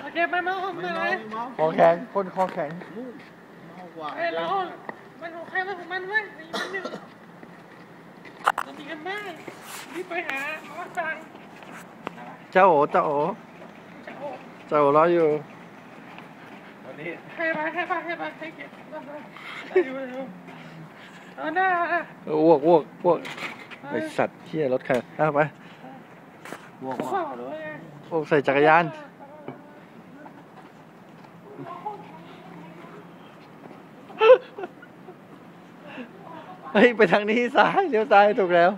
โอเคไปมาห้องมาเลยคอแข็งคนคอแข็งไอ้เรามันของใครมันของมันเว้ยมีมันหนึ่งเรามีกันได้รีบไปหาหมอสั่งเจ้าโอเจ้าโอจะโอ้เจ้าโอรออยู่ให้ไปให้ไปให้ไปให้เก็บได้อยู่ได้อยู่เอาหน้าเอออ้วกอ้วกอ้วก ไอสัตว์เฮียรถใครเอาไปเข้าหรือไงอ้วกใส่จักรยาน เฮ้ย ไปทางนี้ซ้ายเลี้ยวซ้ายถูกแล้ว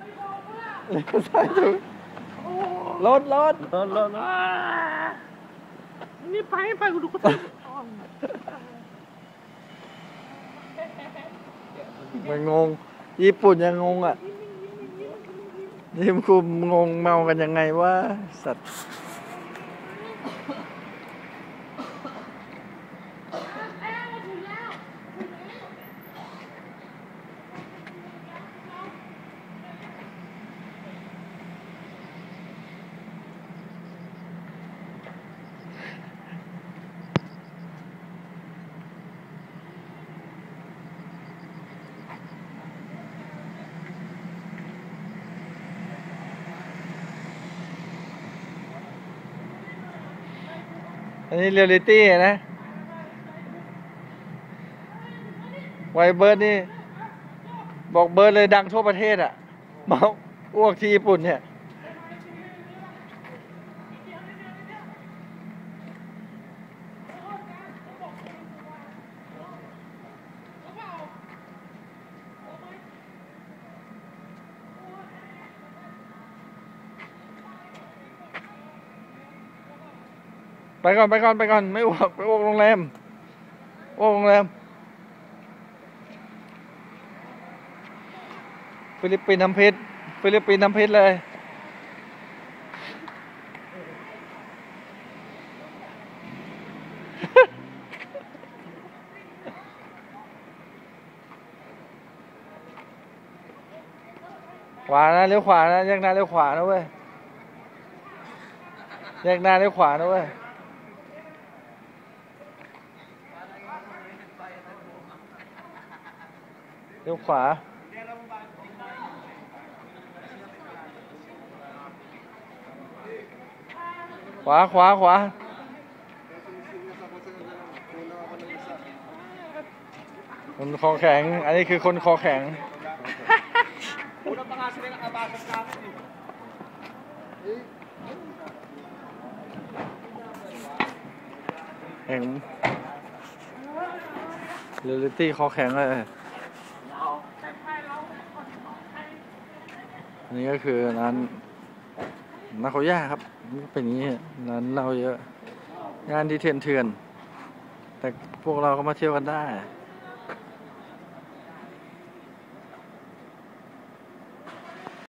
เลี้ยวซ้ายถูกรถรถรถรถอ่านี่ไปไปกูดูก็ต้องมันงง ญี่ปุ่นยังงงอะ นี่คุมงงเมากันยังไงวะสัตว์ อันนี้เรียลลิตี้นะ ไวเบิร์ดนี่ บอกเบิร์ดเลยดังทั่วประเทศอะมาอ้วกที่ญี่ปุ่นเนี่ย ไปก่อนไปก่อนไปก่อนไม่อ้วกไปอ้วกโรงแรมอ้วกโรงแรม ฟิลิปปินส์น้ำเพชรฟิลิปปินส์น้ำเพชรเลยขวานะเลี้ยวขวานะแยกหน้าเลี้ยวขวานะเว้ยแยกหน้าเลี้ยวขวานะเว้ย ลี้ยวขวา ขวาขวาขวาคนคอแข็ง อันนี้คือคนคอแข็ง แข็งเรลิตี้คอแข็งเลย อันนี้ก็คือร้านนาโคย่าครับนี่เป็นอย่างนี้ร้านเราเยอะงานดีเทนเถื่อนแต่พวกเราก็มาเที่ยวกันได้